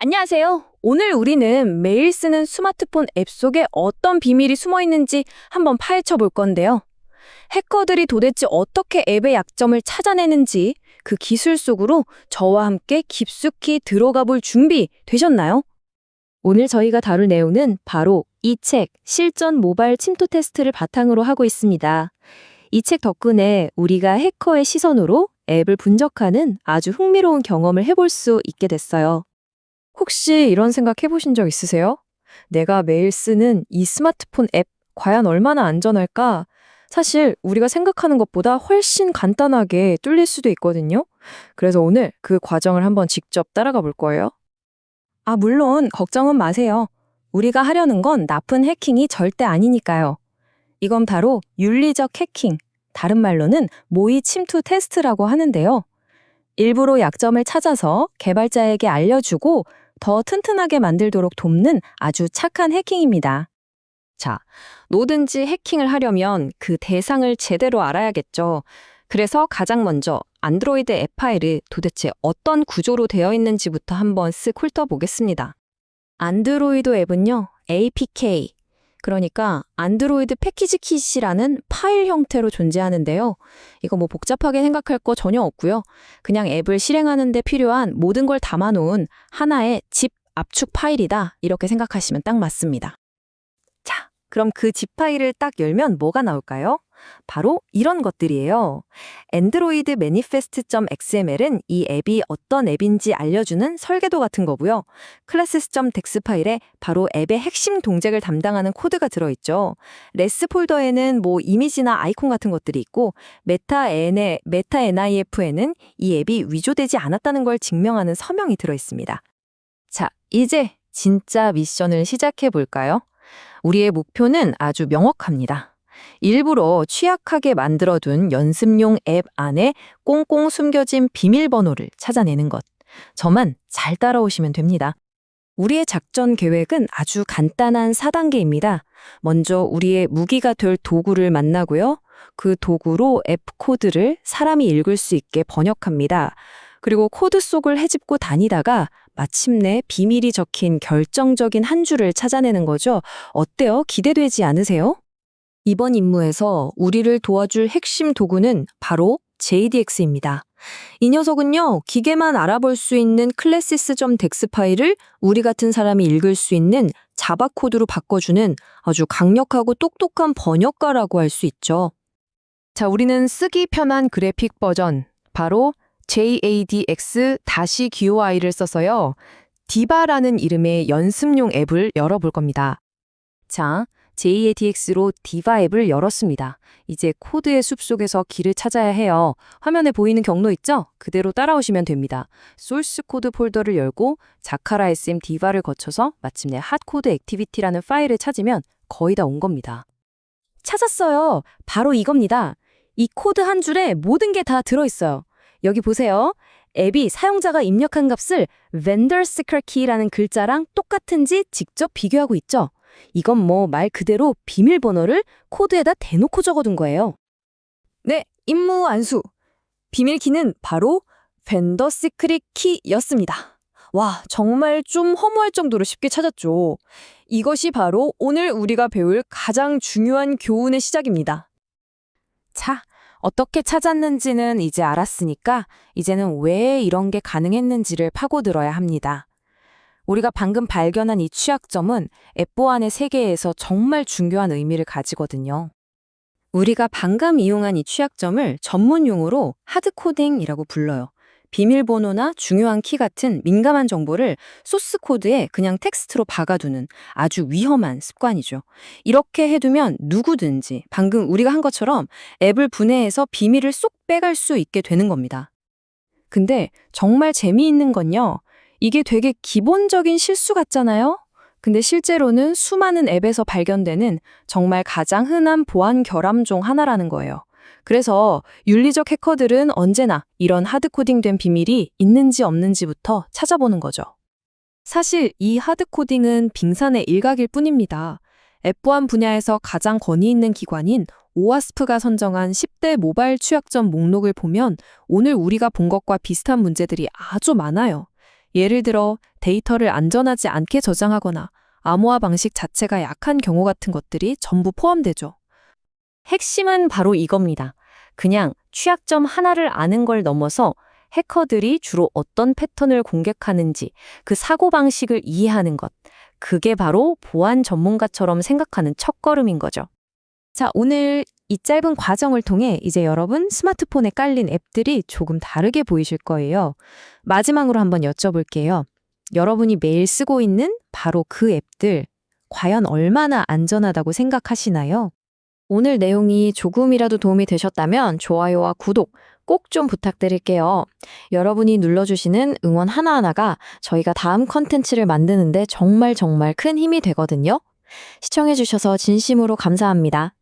안녕하세요. 오늘 우리는 매일 쓰는 스마트폰 앱 속에 어떤 비밀이 숨어 있는지 한번 파헤쳐 볼 건데요. 해커들이 도대체 어떻게 앱의 약점을 찾아내는지 그 기술 속으로 저와 함께 깊숙이 들어가 볼 준비 되셨나요? 오늘 저희가 다룰 내용은 바로 이 책 실전 모바일 침투 테스트를 바탕으로 하고 있습니다. 이 책 덕분에 우리가 해커의 시선으로 앱을 분석하는 아주 흥미로운 경험을 해볼 수 있게 됐어요. 혹시 이런 생각 해보신 적 있으세요? 내가 매일 쓰는 이 스마트폰 앱 과연 얼마나 안전할까? 사실 우리가 생각하는 것보다 훨씬 간단하게 뚫릴 수도 있거든요. 그래서 오늘 그 과정을 한번 직접 따라가 볼 거예요. 아, 물론 걱정은 마세요. 우리가 하려는 건 나쁜 해킹이 절대 아니니까요. 이건 바로 윤리적 해킹, 다른 말로는 모의 침투 테스트라고 하는데요. 일부러 약점을 찾아서 개발자에게 알려주고 더 튼튼하게 만들도록 돕는 아주 착한 해킹입니다. 자, 뭐든지 해킹을 하려면 그 대상을 제대로 알아야겠죠. 그래서 가장 먼저 안드로이드 앱 파일이 도대체 어떤 구조로 되어 있는지부터 한번 쓱 훑어보겠습니다. 안드로이드 앱은요, APK, 그러니까 안드로이드 패키지 킷이라는 파일 형태로 존재하는데요. 이거 뭐 복잡하게 생각할 거 전혀 없고요. 그냥 앱을 실행하는 데 필요한 모든 걸 담아놓은 하나의 집 압축 파일이다. 이렇게 생각하시면 딱 맞습니다. 자, 그럼 그 집 파일을 딱 열면 뭐가 나올까요? 바로 이런 것들이에요. Android Manifest.xml은 이 앱이 어떤 앱인지 알려주는 설계도 같은 거고요. Classes.dex 파일에 바로 앱의 핵심 동작을 담당하는 코드가 들어있죠. 레스 폴더에는 뭐 이미지나 아이콘 같은 것들이 있고 메타 N의 메타 NIF에는 이 앱이 위조되지 않았다는 걸 증명하는 서명이 들어있습니다. 자, 이제 진짜 미션을 시작해 볼까요? 우리의 목표는 아주 명확합니다. 일부러 취약하게 만들어둔 연습용 앱 안에 꽁꽁 숨겨진 비밀번호를 찾아내는 것. 저만 잘 따라오시면 됩니다. 우리의 작전 계획은 아주 간단한 4단계입니다. 먼저 우리의 무기가 될 도구를 만나고요. 그 도구로 앱 코드를 사람이 읽을 수 있게 번역합니다. 그리고 코드 속을 헤집고 다니다가 마침내 비밀이 적힌 결정적인 한 줄을 찾아내는 거죠. 어때요? 기대되지 않으세요? 이번 임무에서 우리를 도와줄 핵심 도구는 바로 JDX입니다. 이 녀석은요, 기계만 알아볼 수 있는 classes.dex 파일을 우리 같은 사람이 읽을 수 있는 자바 코드로 바꿔주는 아주 강력하고 똑똑한 번역가라고 할 수 있죠. 자, 우리는 쓰기 편한 그래픽 버전, 바로 JADX-GUI를 써서요, 디바라는 이름의 연습용 앱을 열어볼 겁니다. 자, JADX로 디바 앱을 열었습니다. 이제 코드의 숲속에서 길을 찾아야 해요. 화면에 보이는 경로 있죠? 그대로 따라오시면 됩니다. 소스 코드 폴더를 열고 자카라 SM 디바를 거쳐서 마침내 핫코드 액티비티라는 파일을 찾으면 거의 다 온 겁니다. 찾았어요. 바로 이겁니다. 이 코드 한 줄에 모든 게 다 들어있어요. 여기 보세요. 앱이 사용자가 입력한 값을 vendor secret key라는 글자랑 똑같은지 직접 비교하고 있죠. 이건 뭐 말 그대로 비밀번호를 코드에다 대놓고 적어둔 거예요. 네, 임무 안수. 비밀키는 바로 벤더 시크릿 키였습니다. 와, 정말 좀 허무할 정도로 쉽게 찾았죠. 이것이 바로 오늘 우리가 배울 가장 중요한 교훈의 시작입니다. 자, 어떻게 찾았는지는 이제 알았으니까 이제는 왜 이런 게 가능했는지를 파고들어야 합니다. 우리가 방금 발견한 이 취약점은 앱 보안의 세계에서 정말 중요한 의미를 가지거든요. 우리가 방금 이용한 이 취약점을 전문 용어로 하드코딩이라고 불러요. 비밀번호나 중요한 키 같은 민감한 정보를 소스 코드에 그냥 텍스트로 박아두는 아주 위험한 습관이죠. 이렇게 해두면 누구든지 방금 우리가 한 것처럼 앱을 분해해서 비밀을 쏙 빼갈 수 있게 되는 겁니다. 근데 정말 재미있는 건요. 이게 되게 기본적인 실수 같잖아요? 근데 실제로는 수많은 앱에서 발견되는 정말 가장 흔한 보안 결함 중 하나라는 거예요. 그래서 윤리적 해커들은 언제나 이런 하드코딩된 비밀이 있는지 없는지부터 찾아보는 거죠. 사실 이 하드코딩은 빙산의 일각일 뿐입니다. 앱 보안 분야에서 가장 권위 있는 기관인 오와스프가 선정한 10대 모바일 취약점 목록을 보면 오늘 우리가 본 것과 비슷한 문제들이 아주 많아요. 예를 들어 데이터를 안전하지 않게 저장하거나 암호화 방식 자체가 약한 경우 같은 것들이 전부 포함되죠. 핵심은 바로 이겁니다. 그냥 취약점 하나를 아는 걸 넘어서 해커들이 주로 어떤 패턴을 공격하는지 그 사고방식을 이해하는 것. 그게 바로 보안 전문가처럼 생각하는 첫걸음인 거죠. 자, 오늘 이 짧은 과정을 통해 이제 여러분 스마트폰에 깔린 앱들이 조금 다르게 보이실 거예요. 마지막으로 한번 여쭤볼게요. 여러분이 매일 쓰고 있는 바로 그 앱들, 과연 얼마나 안전하다고 생각하시나요? 오늘 내용이 조금이라도 도움이 되셨다면 좋아요와 구독 꼭 좀 부탁드릴게요. 여러분이 눌러주시는 응원 하나하나가 저희가 다음 컨텐츠를 만드는데 정말 정말 큰 힘이 되거든요. 시청해주셔서 진심으로 감사합니다.